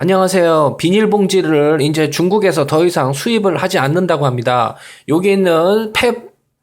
안녕하세요. 비닐봉지를 이제 중국에서 더 이상 수입을 하지 않는다고 합니다. 여기 있는 폐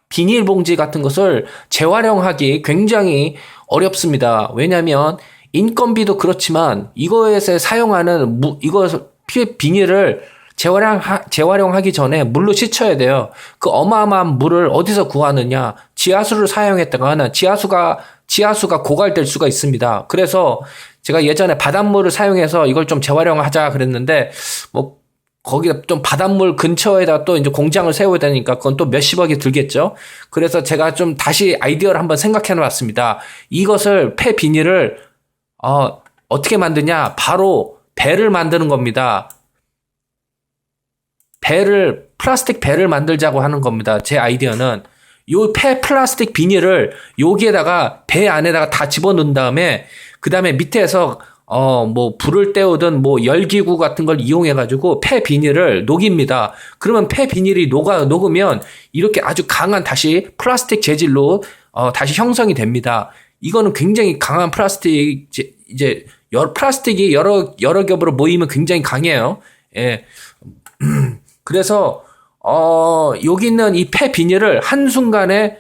비닐봉지 같은 것을 재활용하기 굉장히 어렵습니다. 왜냐하면 인건비도 그렇지만 이거에서 사용하는 무, 이거 피 비닐을 재활용 재활용하기 전에 물로 씻어야 돼요. 그 어마어마한 물을 어디서 구하느냐? 지하수를 사용했다가는 지하수가 지하수가 고갈될 수가 있습니다. 그래서 제가 예전에 바닷물을 사용해서 이걸 좀 재활용하자 그랬는데 뭐 거기다 좀 바닷물 근처에다 또 이제 공장을 세워야 되니까 그건 또 몇십억이 들겠죠. 그래서 제가 좀 다시 아이디어를 한번 생각해 놨습니다. 이것을 폐 비닐을 어, 어떻게 만드냐? 바로 배를 만드는 겁니다. 배를 플라스틱 배를 만들자고 하는 겁니다. 제 아이디어는 요 폐 플라스틱 비닐을 여기에다가 배 안에다가 다 집어넣은 다음에 그 다음에 밑에서 어 뭐 불을 때우든 뭐 열기구 같은 걸 이용해 가지고 폐 비닐을 녹입니다. 그러면 폐 비닐이 녹아 녹으면 이렇게 아주 강한 다시 플라스틱 재질로 어 다시 형성이 됩니다. 이거는 굉장히 강한 플라스틱 이제 여러 플라스틱이 여러 여러 겹으로 모이면 굉장히 강해요. 예. 그래서 어 여기 있는 이 폐 비닐을 한 순간에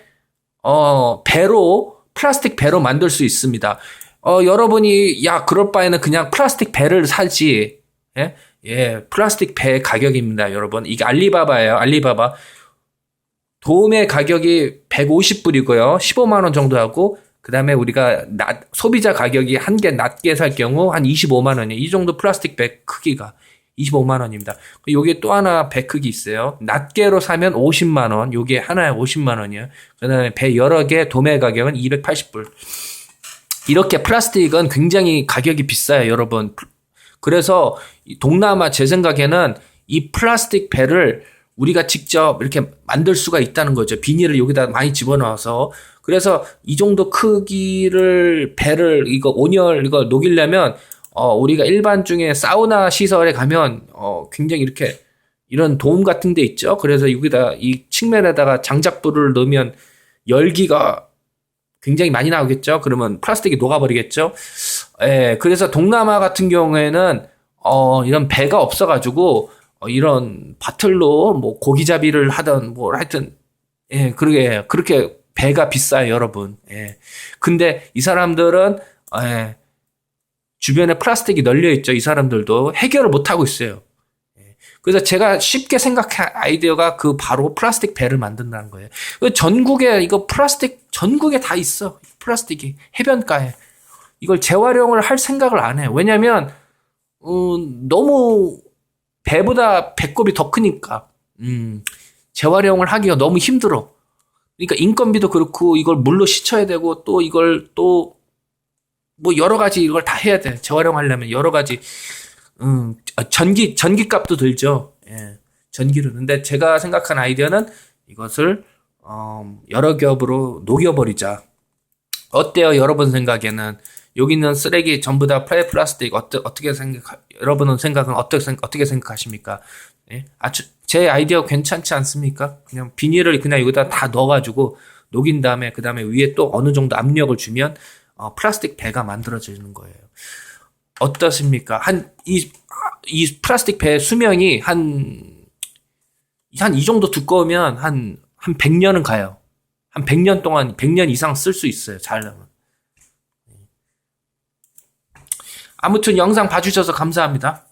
어 배로 플라스틱 배로 만들 수 있습니다. 어 여러분이 야 그럴 바에는 그냥 플라스틱 배를 사지. 예? 예, 플라스틱 배 가격입니다, 여러분. 이게 알리바바예요. 알리바바. 도움의 가격이 150불이고요. 15만 원 정도 하고 그다음에 우리가 낮, 소비자 가격이 한 개 낮게 살 경우 한 25만 원이에요. 이 정도 플라스틱 백 크기가 25만 원입니다. 여기에 또 하나 배 크기 있어요. 낱개로 사면 50만 원. 요게 하나에 50만 원이에요. 그다음에 배 여러 개 도매 가격은 280불. 이렇게 플라스틱은 굉장히 가격이 비싸요, 여러분. 그래서 동남아 제 생각에는 이 플라스틱 배를 우리가 직접 이렇게 만들 수가 있다는 거죠. 비닐을 여기다 많이 집어넣어서. 그래서 이 정도 크기를 배를 이거 온열 이거 녹이려면 어 우리가 일반 중에 사우나 시설에 가면 어 굉장히 이렇게 이런 도움 같은 데 있죠. 그래서 여기다 이 측면에다가 장작불을 넣으면 열기가 굉장히 많이 나오겠죠. 그러면 플라스틱이 녹아버리겠죠. 예, 그래서 동남아 같은 경우에는 어, 이런 배가 없어가지고 어, 이런 바틀로 뭐 고기잡이를 하던 뭐 하여튼 예, 그러게 그렇게 배가 비싸요, 여러분. 예. 근데 이 사람들은 예, 주변에 플라스틱이 널려 있죠. 이 사람들도 해결을 못 하고 있어요. 예. 그래서 제가 쉽게 생각한 아이디어가 그 바로 플라스틱 배를 만든다는 거예요. 그 전국에 이거 플라스틱 전국에 다 있어. 플라스틱이 해변가에 이걸 재활용을 할 생각을 안 해. 왜냐면 음, 너무 배보다 배꼽이 더 크니까 음, 재활용을 하기가 너무 힘들어. 그러니까 인건비도 그렇고 이걸 물로 씻어야 되고 또 이걸 또 뭐 여러 가지 이걸 다 해야 돼. 재활용하려면 여러 가지 음, 전기 전기 값도 들죠. 예. 전기를. 근데 제가 생각한 아이디어는 이것을 어, 여러 겹으로 녹여버리자. 어때요? 여러분 생각에는 여기 있는 쓰레기 전부 다 플레 플라스틱 어떠, 어떻게 생각 여러분은 생각은 어떻게 어떻게 생각하십니까? 예? 아주 제 아이디어 괜찮지 않습니까? 그냥 비닐을 그냥 여기다 다 넣어가지고 녹인 다음에 그 다음에 위에 또 어느 정도 압력을 주면 어, 플라스틱 배가 만들어지는 거예요. 어떻습니까? 한, 이, 이 플라스틱 배 수명이 한, 한 이 정도 두꺼우면 한, 한 100년은 가요. 한 100년 동안, 100년 이상 쓸 수 있어요. 잘하면. 아무튼 영상 봐주셔서 감사합니다.